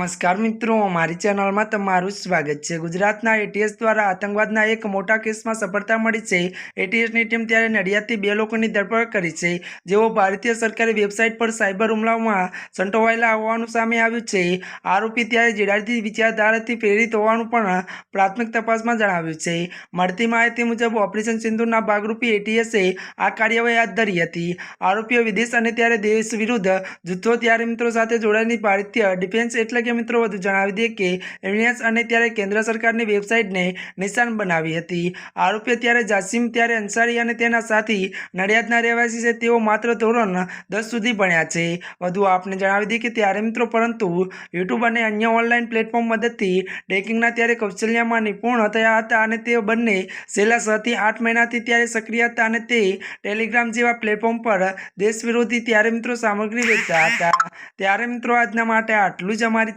નમસ્કાર મિત્રો, મારી ચેનલમાં તમારું સ્વાગત છે. ગુજરાતના એટીએસ દ્વારા આતંકવાદના એક મોટા કેસમાં સફળતા મળી છે. એટીએસની ટીમ ત્યારે નડિયાદથી બે લોકોની ધરપકડ કરી છે. જેઓ ભારતીય સરકારી વેબસાઇટ પર સાયબર હુમલાઓમાં સંટોવાયેલા હોવાનું સામે આવ્યું છે. આરોપી ત્યારે જીડાથી વિચારધારાથી પ્રેરિત હોવાનું પણ પ્રાથમિક તપાસમાં જણાવ્યું છે. મળતી માહિતી મુજબ, ઓપરેશન સિંધુના ભાગરૂપે એટીએસે આ કાર્યવાહી હાથ ધરી હતી. આરોપીઓ વિદેશ અને ત્યારે દેશ વિરુદ્ધ જૂથો ત્યારે મિત્રો સાથે જોડાયેલી ભારતીય ડિફેન્સ એટલે કે મિત્રો જણાવી દઈએ કે એમિનેન્સ અને ત્યારે કેન્દ્ર સરકારની વેબસાઇટને નિશાન બનાવી હતી. આરોપી ત્યારે જાસિમ, ત્યારે અંસારી અને તેના સાથી નડિયાદના રહેવાસી છે. તેઓ માત્ર ધોરણ દસ સુધી ભણ્યા છે. વધુ આપને જણાવી દઈએ કે ત્યારે મિત્રો, પરંતુ યુટ્યુબ અને અન્ય ઓનલાઈન પ્લેટફોર્મ મદદથી ટ્રેકિંગના ત્યારે કૌશલ્યમાં નિપુણ થયા હતા અને તેઓ બંને છેલ્લા છથી આઠ મહિનાથી ત્યારે સક્રિય હતા અને તે ટેલિગ્રામ જેવા પ્લેટફોર્મ પર દેશ વિરોધી ત્યારે મિત્રો સામગ્રી વેચતા હતા. ત્યારે મિત્રો, આજના માટે આટલું જ અમારી